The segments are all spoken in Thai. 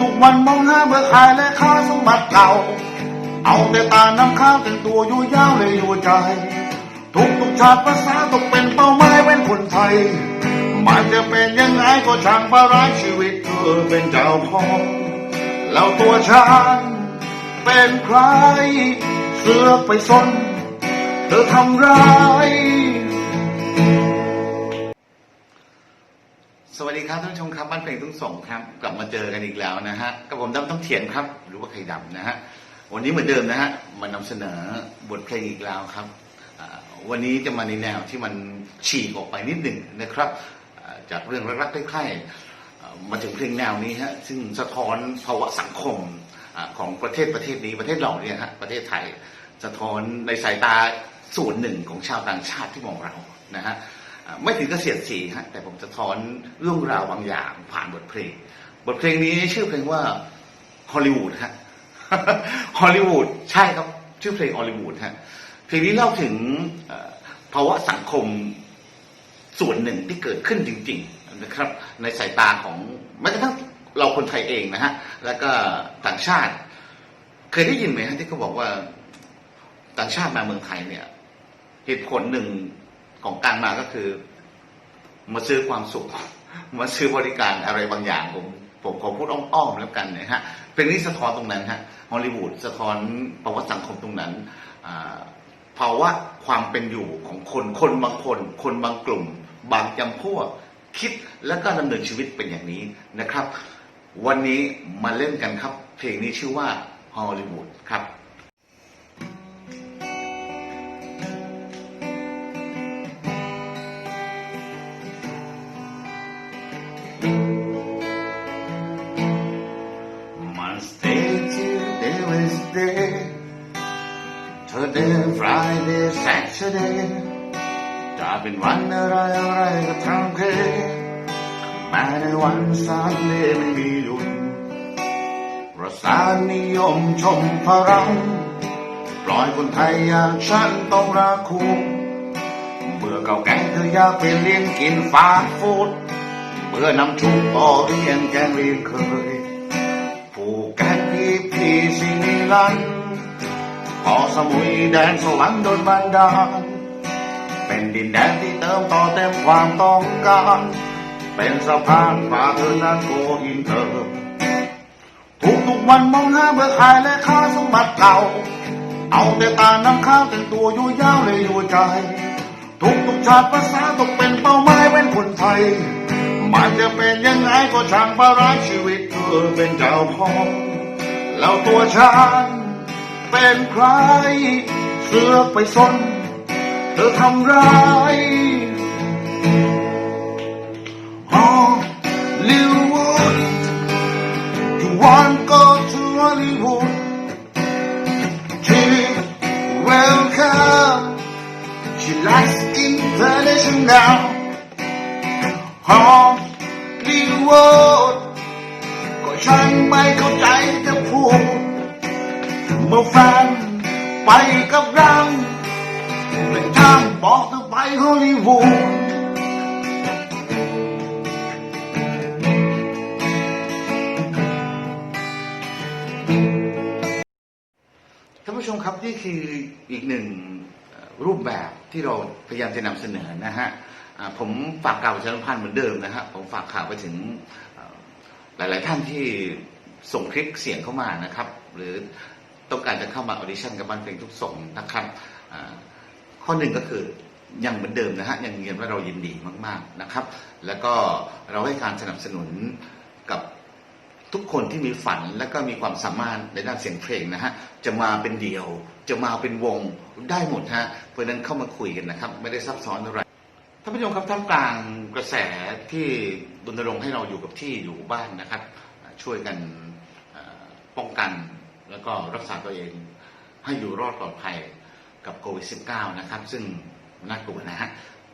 ทุกวันมองหาเบื่อขายและค่าสมบัติเก่า เอาแต่ตาน้ำข้าวแต่งตัวอยู่ยาวเลยอยู่ใจทุกทุกๆชาติภาษาตกเป็นเป้าหมายเป็นคนไทย มันจะเป็นยังไงก็ช่างบารักชีวิตเธอเป็นเจ้าของแล้วตัวฉันเป็นใคร เสือกไปซนเธอทำร้าย สวัสดีครับท่านผู้ชมครับบ้านเพลงทุ่งสงครับ กลับมาเจอกันอีกแล้วนะฮะกับผมดำต้องเถียนครับ หรือว่าไข่ดำนะฮะวันนี้เหมือนเดิมนะฮะมานำเสนอบทเพลงอีกแล้วครับ วันนี้จะมาในแนวที่มันฉีกออกไปนิดหนึ่งนะครับจากเรื่องรักๆใคร่ๆมาถึงเพลงแนวนี้ฮะซึ่งสะท้อนภาวะสังคมของประเทศประเทศนี้ประเทศเราเนี่ยฮะประเทศไทย สะท้อนในสายตาส่วนหนึ่งของชาวต่างชาติที่มองเรานะฮะ ไม่ถึงกับเสียดสีฮะแต่ผมจะท้อนเรื่องราวบางอย่างผ่านบทเพลง บทเพลงนี้ชื่อเพลงว่าฮอลลีวูดฮะฮอลลีวูดใช่ครับชื่อเพลงฮอลลีวูดฮะเพลงนี้เล่าถึงภาวะสังคมส่วนหนึ่งที่เกิดขึ้นจริง ๆ นะครับ ในสายตาของแม้กระทั่งเราคนไทยเองนะฮะแล้วก็ต่างชาติ เคยได้ยินไหมฮะที่เขาบอกว่าต่างชาติมาเมืองไทยเนี่ย เหตุผลหนึ่ง ของการมาก็คือ มาซื้อความสุข มาซื้อบริการอะไรบางอย่างผมผมขอพูดอ้อมๆแล้วกันนะฮะเพลงนี้สะท้อนตรงนั้นฮะฮอลลีวูดสะท้อนภาวะสังคมตรงนั้นภาวะความเป็นอยู่ของคนคนบางคน คนบางกลุ่ม บางจำพวกคิดแล้วก็ดำเนินชีวิตเป็นอย่างนี้นะครับ วันนี้มาเล่นกันครับ เพลงนี้ชื่อว่าฮอลลีวูดครับ Monday, Tuesday, Wednesday, Thursday, Friday, Saturday จะเป็นวันอะไรอะไรก็ทำเพลงแม้ในวันซันเดย์ไม่มีหยุดปรสานนิยมชมพลังปล่อยคนไทยอย่างฉันต้องรักคุณเบื่อเก่าแก่เธออยากไปเลี้ยงกินฟาสต์ฟู้ด เบื่อนำชุบต่อเรียนแกงเรียนเคย ผูกแกนพีพีสินิลันดร์เกาะสมุยแดนสวรรค์โดนบันดาลเป็นดินแดนที่เติมต่อเต็มความต้องการ เป็นสะพานฝ่าเธอนั้นโกอินเตอร์ทุกทุกวันมองหาเบื่อขายและค่าสมบัติเก่า เอาแต่ตาน้ำข้าวแต่งตัวอยู่ยาวเลยอยู่ใจ ทุกทุกชาติภาษาตกเป็นเป้าหมายเป็นคนไทย มันจะเป็นยังไงก็ช่างบารักชีวิตเธอเป็นเจ้าของ แล้วตัวฉันเป็นใคร เสือไปซนเธอทำร้ายฮอลลีวูด You want to go to Hollywood She welcome She likes international Hollywood ฉันไม่เข้าใจจะพูดเมื่อแฟนไปกับเราเป็นทางบอกเธอไปฮอลลีวูดท่านผู้ชมครับนี่คืออีกหนึ่งรูปแบบที่เราพยายามจะนำเสนอนะฮะผมฝากกล่าวประชาสัมพันธ์เหมือนเดิมนะฮะผมฝากข่าวไปถึง หลาย ๆ ท่านที่ส่งคลิปเสียงเข้ามานะครับ หรือต้องการจะเข้ามาออดิชั่นกับบ้านเพลงทุกสงนะครับอ่าข้อหนึ่งก็คือยังเหมือนเดิมนะฮะยังยืนยันว่าเรายินดีมาก ๆ นะครับ แล้วก็เราให้การสนับสนุนกับทุกคนที่มีฝันและก็มีความสามารถในด้านเสียงเพลงนะฮะจะมาเป็นเดี่ยว จะมาเป็นวงได้หมดฮะเพราะนั้นเข้ามาคุยกันนะครับ ไม่ได้ซับซ้อนอะไร ท่านผู้ชมครับท่ามกลางกระแสที่รณรงค์ให้เราอยู่กับที่อยู่บ้านนะครับ ช่วยกันป้องกันแล้วก็รักษาตัวเองให้อยู่รอดปลอดภัยกับโควิด -19 นะครับ ซึ่งน่ากลัวนะฮะ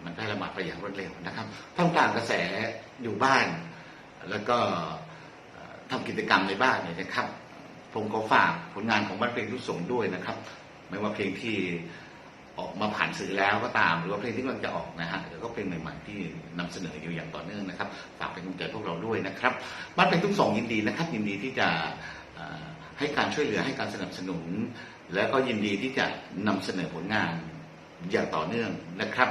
มันแพร่ระบาดไปอย่างรวดเร็วนะครับท่ามกลางกระแสอยู่บ้าน แล้วก็เอ่อทำกิจกรรมในบ้านเนี่ยนะครับ ผมก็ฝากผลงานของบ้านเพลงทุกสงด้วยนะครับ ไม่ว่าเพลงที่ ออกมาผ่านสื่อแล้วก็ตาม หรือว่าเพลงที่กำลังจะออกนะฮะแล้วก็เพลงใหม่ๆที่นำเสนออยู่อย่างต่อเนื่องนะครับฝากเป็นกำลังใจพวกเราด้วยนะครับบ้านเป็นทุกสองยินดีนะครับ ยินดีที่จะให้การช่วยเหลือให้การสนับสนุน และก็ยินดีที่จะนำเสนอผลงานอย่างต่อเนื่องนะครับ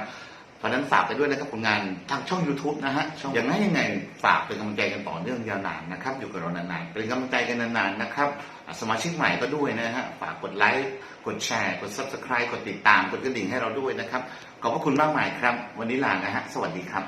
ราะฉะนั้นฝากไปด้วยนะครับผลงานทางช่อง YouTube นะฮะช่องอย่างไรยังไงฝากเป็นกำลังใจกันต่อเนื่องยาวนานนะครับอยู่กับเรานานๆเป็นกำลังใจกันนานๆนะครับอะสมาชิกใหม่ก็ด้วยนะฮะฝากกดไลค์กดแชร์กด Subscribe กดติดตามกดกระดิ่งให้เราด้วยนะครับขอบพระคุณมากมายครับ วันนี้ลานะฮะสวัสดีครับ